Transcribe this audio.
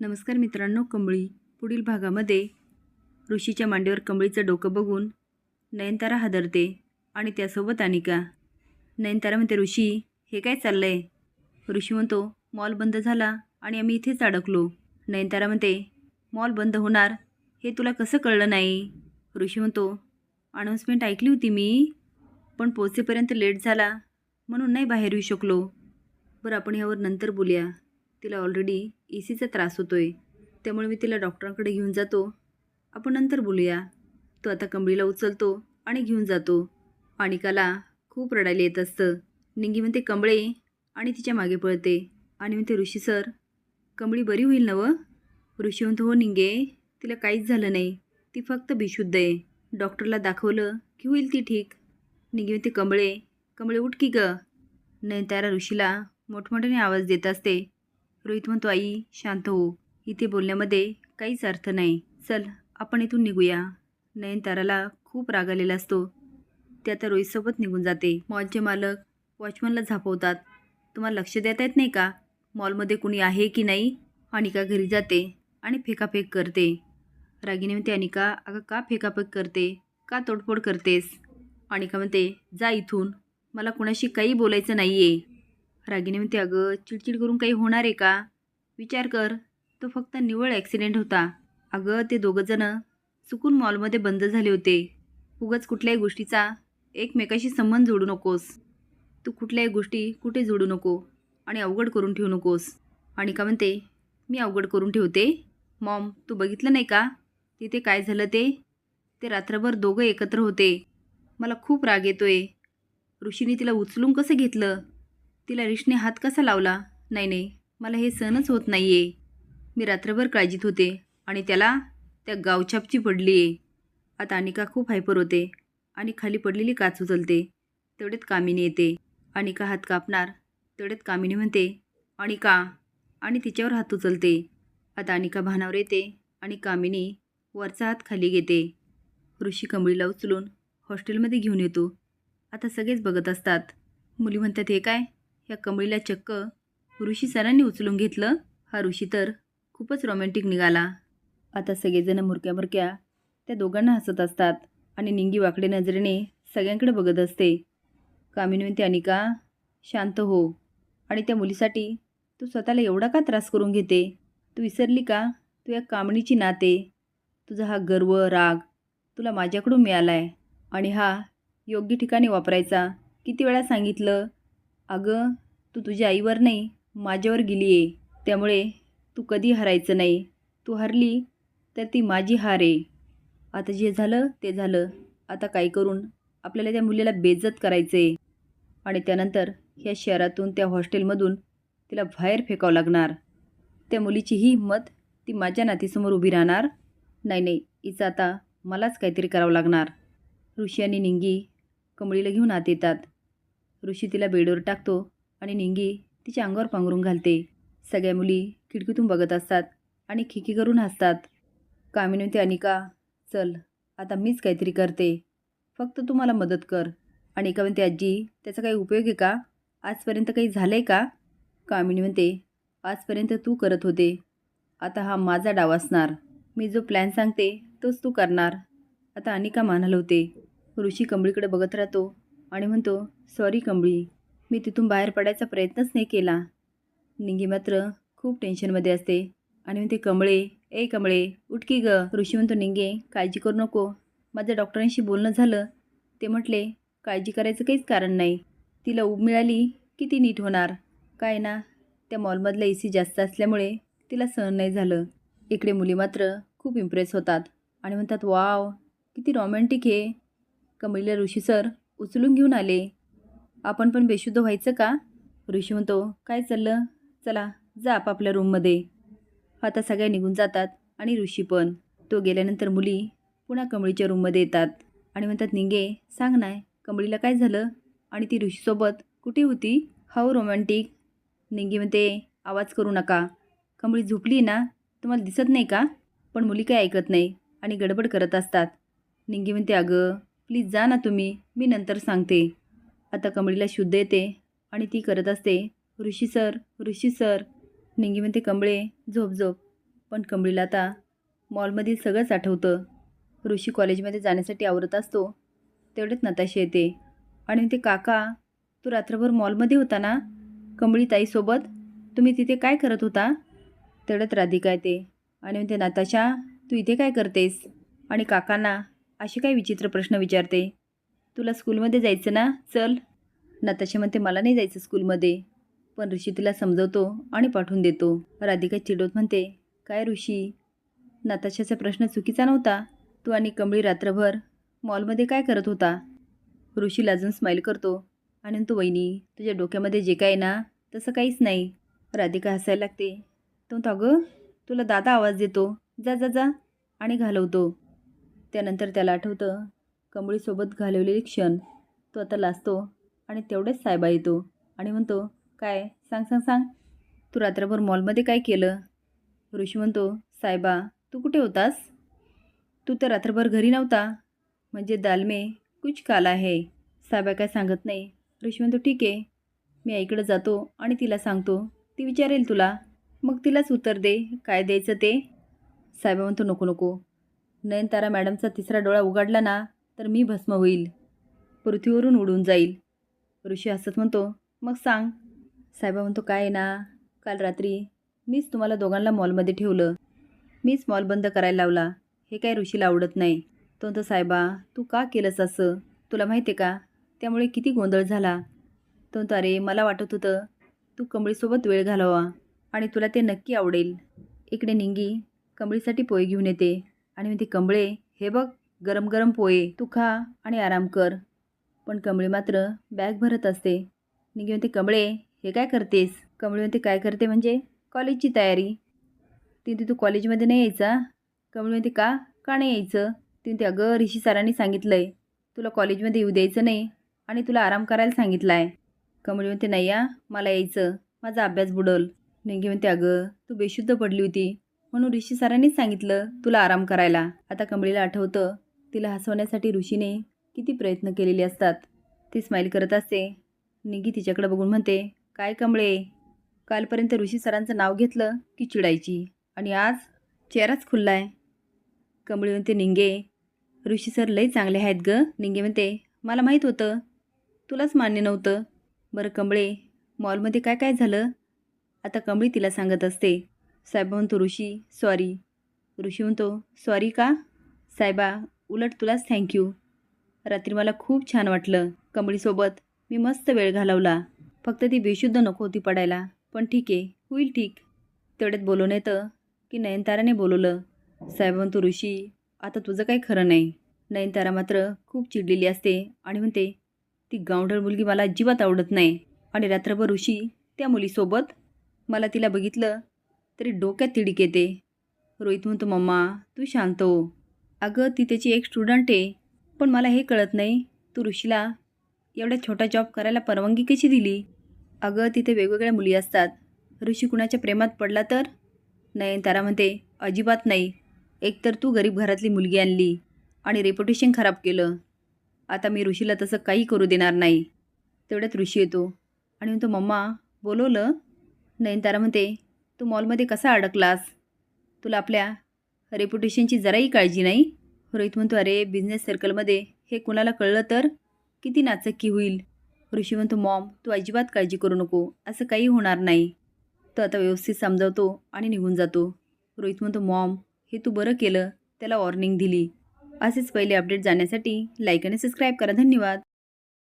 नमस्कार मित्रांनो कंबळी पुढील भागामध्ये ऋषीच्या मांडीवर कंबळीचं डोकं बघून नयनतारा हादरते आणि त्यासोबत अनिका. नयनतारा म्हणते ऋषी हे काय चाललंय? ऋषी म्हणतो मॉल बंद झाला आणि आम्ही इथेच अडकलो. नयनतारा म्हणते मॉल बंद होणार? हे तुला कसं कळलं नाही? ऋषी म्हणतो अनाऊन्समेंट ऐकली होती मी पण पोचेपर्यंत लेट झाला म्हणून नाही बाहेर येऊ शकलो. बरं आपण ह्यावर नंतर बोलूया. तिला ऑलरेडी ए सीचा त्रास होतो आहे त्यामुळे मी तिला डॉक्टरांकडे घेऊन जातो. आपण नंतर बोलूया. तो आता कंबळीला उचलतो आणि घेऊन जातो. अनिकाला खूप रडायला येत असतं. निंगी म्हणते कंबळे आणि तिच्यामागे पळते. आणि म्हणते ऋषी सर कंबळी बरी होईल ना व? ऋषी म्हणतो हो निंगे तिला काहीच झालं नाही. ती फक्त बेशुद्ध आहे. डॉक्टरला दाखवलं की होईल ती ठीक. निंगी म्हणते कंबळे कंबळे उठ की ग. नयनतारा ऋषीला मोठमोठ्याने आवाज देत असते. रोहित म्हणतो आई शांत हो. इथे बोलण्यामध्ये काहीच अर्थ नाही. चल आपण इथून निघूया. नयनताराला खूप राग आलेला असतो. ते आता रोहितसोबत निघून जाते. मॉलचे मालक वॉचमनला झापवतात. तुम्हाला लक्ष देता येत नाही का? मॉलमध्ये कुणी आहे की नाही? अनिका घरी जाते आणि फेकाफेक करते. रागिनी म्हणते अनिका अगं का फेकाफेक करते? का तोडफोड करतेस? अनिका म्हणते जा इथून. मला कुणाशी काही बोलायचं नाही आहे रागिनी म्हणते अगं चिडचिड करून काही होणार आहे का? विचार कर. तो फक्त निवळ ॲक्सिडेंट होता. अगं ते दोघंजणं चुकून मॉलमध्ये बंद झाले होते. उगाच कुठल्याही गोष्टीचा एकमेकाशी संबंध जोडू नकोस. तू कुठल्याही गोष्टी कुठे जोडू नको आणि अवघड करून ठेवू नकोस. आणि का म्हणते मी अवघड करून ठेवते? मॉम तू बघितलं नाही का? तिथे काय झालं ते? ते रात्रभर दोघं एकत्र होते. मला खूप राग येतोय. ऋषीने तिला उचलून कसं घेतलं? तिला रिशने हात कसा लावला? नाही नाही मला हे सहनच होत नाही आहे मी रात्रभर काळजीत होते आणि त्याला त्या गावछापची पडली आहे आता अनिका खूप हायपर होते आणि खाली पडलेली काच उचलते. तेवढ्यात कामिनी येते. अनिका हात कापणार. तेवढ्यात कामिनी म्हणते अनिका आणि तिच्यावर हात उचलते. आता अनिका भानावर येते आणि कामिनी वरचा हात खाली घेते. ऋषी कंबळीला उचलून हॉस्टेलमध्ये घेऊन येतो. आता सगळेच बघत असतात. मुली म्हणतात हे काय? ह्या कमळीला चक्क ऋषी सरांनी उचलून घेतलं. हा ऋषी तर खूपच रोमॅन्टिक निघाला. आता सगळेजण मुरक्या मुरक्या त्या दोघांना हसत असतात आणि निंगी वाकडे नजरेने सगळ्यांकडे बघत असते. कामिनी म्हणते अनिका शांत हो. आणि त्या मुलीसाठी तू स्वतःला एवढा का त्रास करून घेते? तू विसरली का? तू या कामणीची नाते. तुझा हा गर्व राग तुला माझ्याकडून मिळाला आहे आणि हा योग्य ठिकाणी वापरायचा. किती वेळा सांगितलं अगं तू तुझ्या आईवर नाही माझ्यावर गेली आहे. त्यामुळे तू कधी हरायचं नाही. तू हरली तर ती माझी हार आहे. आता जे झालं ते झालं. आता काय करून? आपल्याला त्या मुलीला बेजत करायचं आहे आणि त्यानंतर ह्या शहरातून त्या हॉस्टेलमधून तिला बाहेर फेकावं लागणार. त्या मुलीची ही हिंमत ती माझ्या नातीसमोर उभी राहणार. नाही नाही हिचं आता मलाच काहीतरी करावं लागणार. ऋषी आणि निंगी कमळीला घेऊन आत येतात. ऋषी तिला बेडवर टाकतो आणि निंगी तिच्या अंगावर पांघरून घालते. सगळ्या मुली खिडकीतून बघत असतात आणि खिकी करून हसतात. कामिनी म्हणते अनिका चल आता मीच काहीतरी करते. फक्त तू मला मदत कर. अनिका म्हणते आजी त्याचा काही उपयोग आहे का? आजपर्यंत काही झालं आहे का? कामिनी म्हणते आजपर्यंत तू करत होते. आता हा माझा डाव असणार. मी जो प्लॅन सांगते तोच तू करणार. आता अनिका मान हलवते ऋषी कंबळीकडे बघत राहतो. आणि म्हणतो सॉरी कमळी मी तिथून बाहेर पडायचा प्रयत्नच नाही केला. निंगी मात्र खूप टेन्शनमध्ये असते आणि म्हणते कमळे ए कमळे उठकी ग. ऋषी म्हणतो निंगे काळजी करू नको. माझं डॉक्टरांशी बोलणं झालं. ते म्हटले काळजी करायचं काहीच कारण नाही. तिला उब मिळाली की ती नीट होणार. काय ना त्या मॉलमधला ए सी जास्त असल्यामुळे तिला सहन नाही झालं. इकडे मुली मात्र खूप इम्प्रेस होतात आणि म्हणतात वाव किती रॉमॅन्टिक आहे कमळीला ऋषी सर उचलून घेऊन आले. आपण पण बेशुद्ध व्हायचं का? ऋषी म्हणतो काय चाललं? चला जा आपापल्या रूममध्ये आता सगळ्या निघून जातात आणि ऋषी पण. तो गेल्यानंतर मुली पुन्हा कमळीच्या रूममध्ये येतात आणि म्हणतात निंगे सांग नाही कमळीला काय झालं? आणि ती ऋषीसोबत कुठे होती? हाऊ रोमॅन्टिक निंगी म्हणते आवाज करू नका. कमळी झोपली ना? तुम्हाला दिसत नाही का? पण मुली काय ऐकत नाही आणि गडबड करत असतात. निंगी म्हणते अगं प्लीज जा ना तुम्ही मी नंतर सांगते. आता कमळीला शुद्ध येते आणि ती करत असते ऋषी सर ऋषी सर. निंगी म्हणते कमळे झोप झोप. पण कमळीला आता मॉलमधील सगळंच आठवतं. ऋषी कॉलेजमध्ये जाण्यासाठी आवरत असतो. तेवढेच नताशा येते आणि ते काका तू रात्रभर मॉलमध्ये होता ना? कमळी ताईसोबत? तुम्ही तिथे काय करत होता? तेवढ्यात राधिका येते आणि म्हणते नाताशा तू इथे काय करतेस? आणि काकांना असे काय विचित्र प्रश्न विचारते? तुला स्कूलमध्ये जायचं ना? चल. नताशा म्हणते मला नाही जायचं स्कूलमध्ये. पण ऋषी तिला समजवतो आणि पाठवून देतो. राधिका चिडवत म्हणते काय ऋषी? नताशाचा प्रश्न चुकीचा नव्हता. तू आणि कमळी रात्रभर मॉलमध्ये काय करत होता? ऋषी लाजून स्माईल करतो. आणि तू वहिनी तुझ्या डोक्यामध्ये जे काय आहे ना तसं काहीच नाही. राधिका हसायला लागते. तो अगं तुला दादा आवाज देतो. जा जा जा. आणि घालवतो. त्यानंतर त्याला आठवतं कमळीसोबत घालवलेले क्षण. तो आता लाजतो आणि तेवढेच साहेबा येतो आणि म्हणतो काय? सांग सांग सांग. तू रात्रभर मॉलमध्ये काय केलं? ऋषी म्हणतो साहेबा तू कुठे होतास? तू तर रात्रभर घरी नव्हता. म्हणजे दालमे कुछ काला आहे. साहेबा काय सांगत नाही. ऋषी म्हणतो ठीक आहे. मी आईकडे जातो आणि तिला सांगतो. ती विचारेल तुला. मग तिलाच उत्तर दे. काय द्यायचं ते? साहेबा म्हणतो नको नको. नयनतारा मॅडमचा तिसरा डोळा उघडला ना तर मी भस्म होईल. पृथ्वीवरून उडून जाईल. ऋषी हसत म्हणतो मग सांग. साहेबा म्हणतो काय आहे ना काल रात्री मीच तुम्हाला दोघांना मॉलमध्ये ठेवलं. मीच मॉल बंद करायला लावला. हे काय ऋषीला आवडत नाही. तो म्हणतो साहेबा तू का केलंस असं? तुला माहिती आहे का? त्यामुळे किती गोंधळ झाला. तो म्हणतो अरे मला वाटत होतं तू कमळीसोबत वेळ घालवा आणि तुला ते नक्की आवडेल. इकडे निंगी कमळीसाठी पोहे घेऊन येते. आणि म्हणते कमळे हे बघ गरम गरम पोहे तू खा आणि आराम कर. पण कंबळे मात्र बॅग भरत असते. निघे म्हणते कमळे हे काय करतेस? कंबळे म्हणते काय करते म्हणजे कॉलेजची तयारी. ती म्हणते तू कॉलेजमध्ये नाही यायचा? कंबळे म्हणते का? का नाही यायचं? ती म्हणते अगं ऋषी सरांनी सांगितलं आहे तुला कॉलेजमध्ये येऊ द्यायचं नाही आणि तुला आराम करायला सांगितलं आहे कंबळे म्हणते नाही या मला यायचं. माझा अभ्यास बुडल. निघे म्हणते अगं तू बेशुद्ध पडली होती. म्हणून ऋषी सरांनीच सांगितलं तुला आराम करायला. आता कमळीला आठवतं तिला हसवण्यासाठी ऋषीने किती प्रयत्न केलेले असतात. ती स्माईल करत असते. निगी तिच्याकडे बघून म्हणते काय कमळे कालपर्यंत ऋषी सरांचं नाव घेतलं की चिडायची आणि आज चेहराच खुल्ला आहे कमळी म्हणते निंगे ऋषी सर लई चांगले आहेत ग. निंगे म्हणते मला माहीत होतं. तुलाच मान्य नव्हतं. बरं कमळे मॉलमध्ये काय काय झालं? आता कमळी तिला सांगत असते साहेबा म्हणतो ऋषी सॉरी ऋषी म्हणतो सॉरी का? साहेबा उलट तुलाच थँक्यू रात्री मला खूप छान वाटलं कमळीसोबत. मी मस्त वेळ घालवला. फक्त ती बेशुद्ध नको होती पडायला. पण ठीक आहे होईल ठीक. तेवढ्यात बोलवून येतं की नयनताराने बोलवलं. साहेब म्हणतो ऋषी आता तुझं काही खरं नाही. नयनतारा मात्र खूप चिडलेली असते आणि म्हणते ती गावढळ मुलगी मला अजिबात आवडत नाही. आणि रात्रभर ऋषी त्या मुलीसोबत मला तिला बघितलं तरी डोक्यात तिडीक येते. रोहित म्हणतो मम्मा तू शांत हो. अगं ती त्याची एक स्टुडंट आहे. पण मला हे कळत नाही. तू ऋषीला एवढ्या छोटा जॉब करायला परवानगी कशी दिली? अगं तिथे वेगवेगळ्या मुली असतात. ऋषी कुणाच्या प्रेमात पडला तर? नयनतारा म्हणते अजिबात नाही. एकतर तू गरीब घरातली मुलगी आणली आणि रेप्युटेशन खराब केलं. आता मी ऋषीला तसं काही करू देणार नाही. तेवढ्यात ऋषी येतो आणि म्हणतो मम्मा बोलवलं? नयनतारा म्हणते तू मॉलमध्ये कसा अडकलास? तुला आपल्या रेप्युटेशनची जराही काळजी नाही? रोहित म्हणतो अरे बिझनेस सर्कलमध्ये हे कुणाला कळलं तर? किती नाचक्की होईल? ऋषी म्हणतो मॉम तू अजिबात काळजी करू नको. असं काही होणार नाही. तो आता व्यवस्थित समजावतो आणि निघून जातो. रोहित म्हणतो मॉम हे तू बरं केलं. त्याला वॉर्निंग दिली. असेच पहिले अपडेट जाण्यासाठी लाईक आणि सबस्क्राईब करा. धन्यवाद.